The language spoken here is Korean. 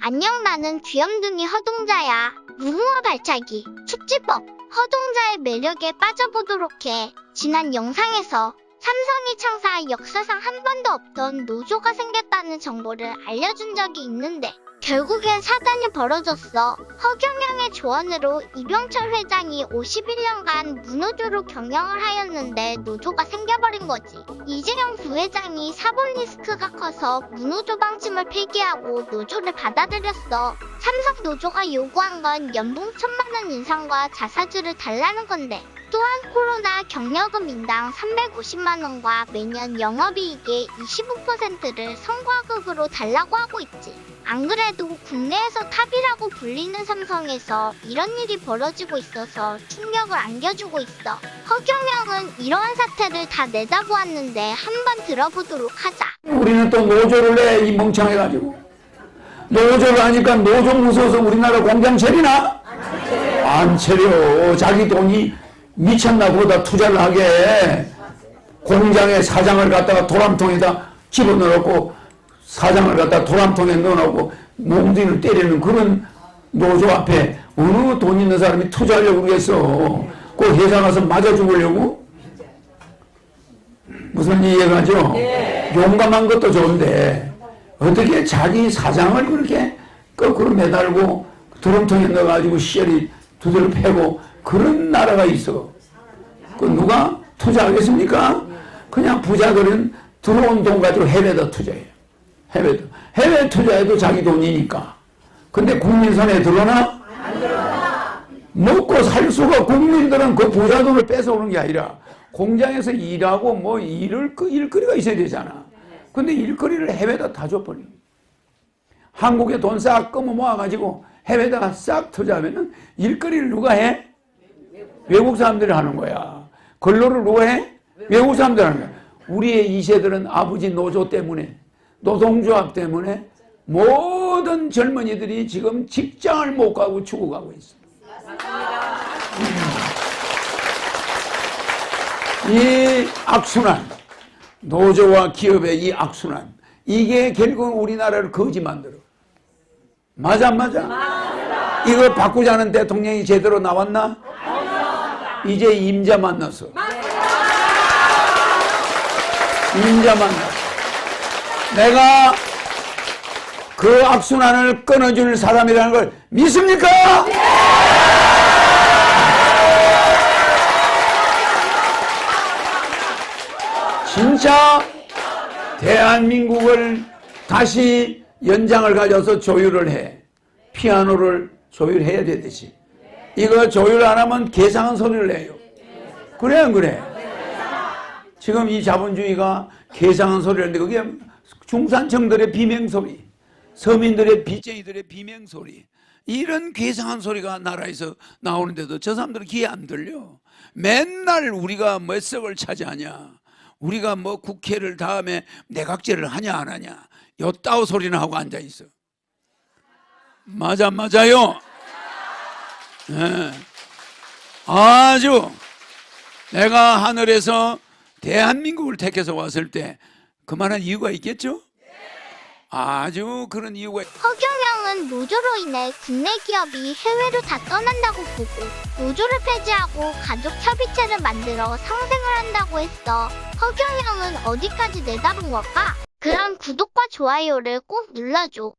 안녕 나는 귀염둥이 허동자야. 무궁화 발차기, 축지법, 허동자의 매력에 빠져보도록 해. 지난 영상에서 삼성이 창사 역사상 한 번도 없던 노조가 생겼다는 정보를 알려준 적이 있는데 결국엔 사단이 벌어졌어. 허경영의 조언으로 이병철 회장이 51년간 무노조로 경영을 하였는데 노조가 생겨버린 거지. 이재용 부회장이 사본 리스크가 커서 무노조 방침을 폐기하고 노조를 받아들였어. 삼성 노조가 요구한 건 연봉 천만 원 인상과 자사주를 달라는 건데 또한 코로나 경력금 인당 350만 원과 매년 영업이익의 25%를 성과급으로 달라고 하고 있지. 안 그래도 국내에서 탑이라고 불리는 삼성에서 이런 일이 벌어지고 있어서 충격을 안겨주고 있어. 허경영은 이러한 사태를 다 내다보았는데 한번 들어보도록 하자. 우리는 또 노조를 내, 이 멍청해가지고. 노조를 하니까 노조 무서워서 우리나라 공장 차리나? 안 차려. 자기 돈이 미쳤나 보다 투자를 하게. 공장에 사장을 갖다가 도람통에다 집어넣고 사장을 갖다 도람통에 넣어놓고 몽둥이를 때리는 그런 노조 앞에 어느 돈 있는 사람이 투자하려고 그러겠어. 그 회사 가서 맞아 죽으려고? 무슨 이해가 죠? 용감한 것도 좋은데 어떻게 자기 사장을 그렇게 거꾸로 매달고 드럼통에 넣어가지고 시절이 두드려 패고 그런 나라가 있어. 그 누가 투자하겠습니까? 그냥 부자들은 들어온 돈 가지고 해외에다 투자해요. 해외도. 해외 투자해도 자기 돈이니까. 근데 국민 손에 들어나? 먹고 살 수가 국민들은 그 부자 돈을 뺏어오는 게 아니라 공장에서 일하고 뭐 일을 그 일거리가 있어야 되잖아. 근데 일거리를 해외다 다 줘버려. 한국에 돈싹 끊어 모아가지고 해외다가 싹 투자하면은 일거리를 누가 해? 외국 사람들이 하는 거야. 근로를 누가 해? 외국 사람들이 하는 거야. 우리의 이 세들은 아버지 노조 때문에 노동조합 때문에 모든 젊은이들이 지금 직장을 못 가고 죽어가고 있어. 이 악순환, 노조와 기업의 이 악순환, 이게 결국 우리나라를 거지 만들어. 맞아, 안 맞아? 이걸 바꾸자는 대통령이 제대로 나왔나? 이제 임자 만났어. 임자 만났어. 내가 그 악순환을 끊어줄 사람이라는 걸 믿습니까? 진짜 대한민국을 다시 연장을 가져서 조율을 해. 피아노를 조율해야 되듯이. 이거 조율 안 하면 개상한 소리를 내요. 그래, 안 그래? 지금 이 자본주의가 개상한 소리를 내고 그게 중산층들의 비명소리, 서민들의 빚쟁이들의 비명소리, 이런 괴상한 소리가 나라에서 나오는데도 저 사람들은 귀에 안 들려. 맨날 우리가 몇 석을 차지하냐, 우리가 뭐 국회를 다음에 내각제를 하냐 안 하냐, 요따오 소리나 하고 앉아 있어. 맞아 맞아요. 예. 아주 내가 하늘에서 대한민국을 택해서 왔을 때 그만한 이유가 있겠죠? 아주 그런 이유가 허경영은 노조로 인해 국내 기업이 해외로 다 떠난다고 보고 노조를 폐지하고 가족 협의체를 만들어 상생을 한다고 했어. 허경영은 어디까지 내다본 걸까? 그럼 구독과 좋아요를 꼭 눌러줘.